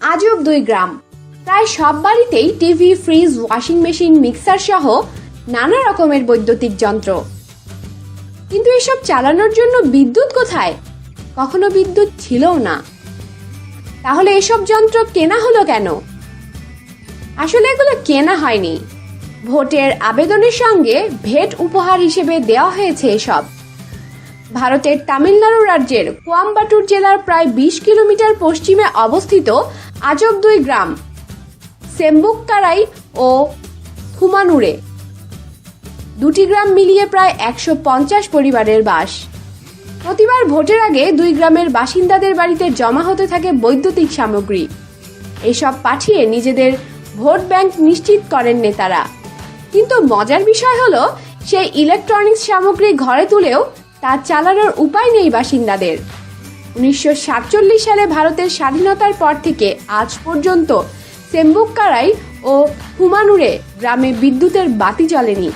আজব দুই গ্রাম। প্রায় সব বাড়িতেই TV, fridge, washing machine, mixer সহ নানা রকমের বৈদ্যুতিক যন্ত্র। কিন্তু এসব চালানোর জন্য বিদ্যুৎ কোথায়? কখনো বিদ্যুৎ ছিলও না। তাহলে এসব যন্ত্র কেনা হলো কেন? আসলে এগুলো কেনা হয়নি। ভোটের আবেদনের সঙ্গে ভেট উপহার হিসেবে দেওয়া হয়েছে এসব। ভারতের তামিলনাড়ু রাজ্যের কোয়াম্বাটুর জেলার প্রায় বিশ কিলোমিটার পশ্চিমে অবস্থিত আজব দুই গ্রাম। সেম্বুককারাই ও থুমানুরে। দুটি গ্রাম মিলিয়ে প্রায় একশো পঞ্চাশ পরিবারের বাস। প্রতিবার ভোটের আগে দুই গ্রামের বাসিন্দাদের বাড়িতে জমা হতে থাকে বৈদ্যুতিক সামগ্রী। এসব পাঠিয়ে নিজেদের ভোট ব্যাংক নিশ্চিত করেন নেতারা। কিন্তু মজার বিষয় হলো, সেই ইলেকট্রনিক্স সামগ্রী ঘরে তুলেও তা চালানোর উপায় নেই বাসিন্দাদের। উনিশশো সাতচল্লিশ সালে ভারতের স্বাধীনতার পর থেকে আজ পর্যন্ত সেম্বুক্কারাই ও হুমানুরে গ্রামে বিদ্যুতের বাতি জ্বলেনি।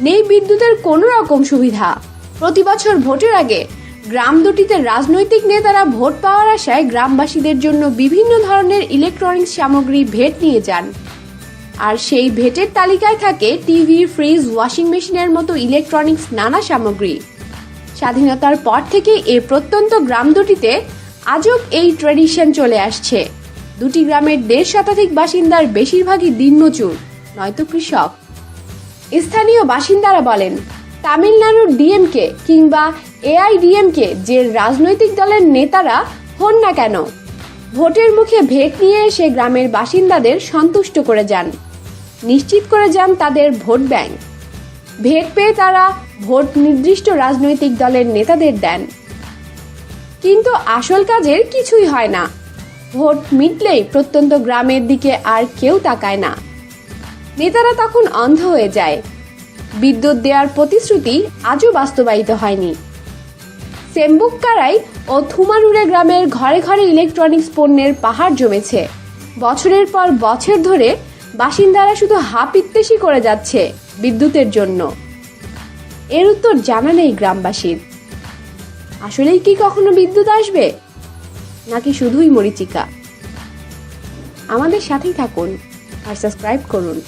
নেই বিদ্যুতের কোনো রকম সুবিধা। প্রতি বছর ভোটের আগে গ্রাম দুটিতে রাজনৈতিক নেতারা ভোট পাওয়ার আশায় গ্রামবাসীদের জন্য বিভিন্ন ধরনের ইলেকট্রনিক্স সামগ্রী ভেট নিয়ে যান। আর সেই ভেটের তালিকায় থাকে টিভি, ফ্রিজ, ওয়াশিং মেশিনের মতো ইলেকট্রনিক্স নানা সামগ্রী। স্বাধীনতার পর থেকে এ প্রত্যন্ত গ্রাম দুটিতে আজব এই ট্র্যাডিশন চলে আসছে। দুটি গ্রামের দেড় শতাধিক বাসিন্দার বেশিরভাগই দিনমজুর নয়তো কৃষক। স্থানীয় বাসিন্দারা বলেন, তামিলনাড়ুর ডিএমকে কিংবা এআইডিএমকে যে রাজনৈতিক দলের নেতারা হন না কেন, ভোটের মুখে ভেট নিয়ে এসে গ্রামের বাসিন্দাদের সন্তুষ্ট করে যান। নিশ্চিত করে যান তাদের ভোট ব্যাংক। ভেট পেয়ে তারা ভোট নির্দিষ্ট রাজনৈতিক দলের নেতাদের দেন। কিন্তু আসল কাজের কিছুই হয় না। ভোট মিটলেই প্রত্যন্ত গ্রামের দিকে আর কেউ তাকায় না। নেতারা তখন অন্ধ হয়ে যায়। বিদ্যুৎ দেওয়ার প্রতিশ্রুতি আজও বাস্তবায়িত হয়নি। সেম্বুককারাই ও থুমানুরে গ্রামের ঘরে ঘরে ইলেকট্রনিক্স পণ্যের পাহাড় জমেছে। বছরের পর বছর ধরে বাসিন্দারা শুধু হাপ ইত্তেশি করে যাচ্ছে। বিদ্যুতের জন্য। এর উত্তর জানা নেই গ্রামবাসীর। আসলেই কি কখনো বিদ্যুৎ আসবে? নাকি শুধুই মরিচিকা? আমাদের সাথেই থাকুন আর সাবস্ক্রাইব করুন।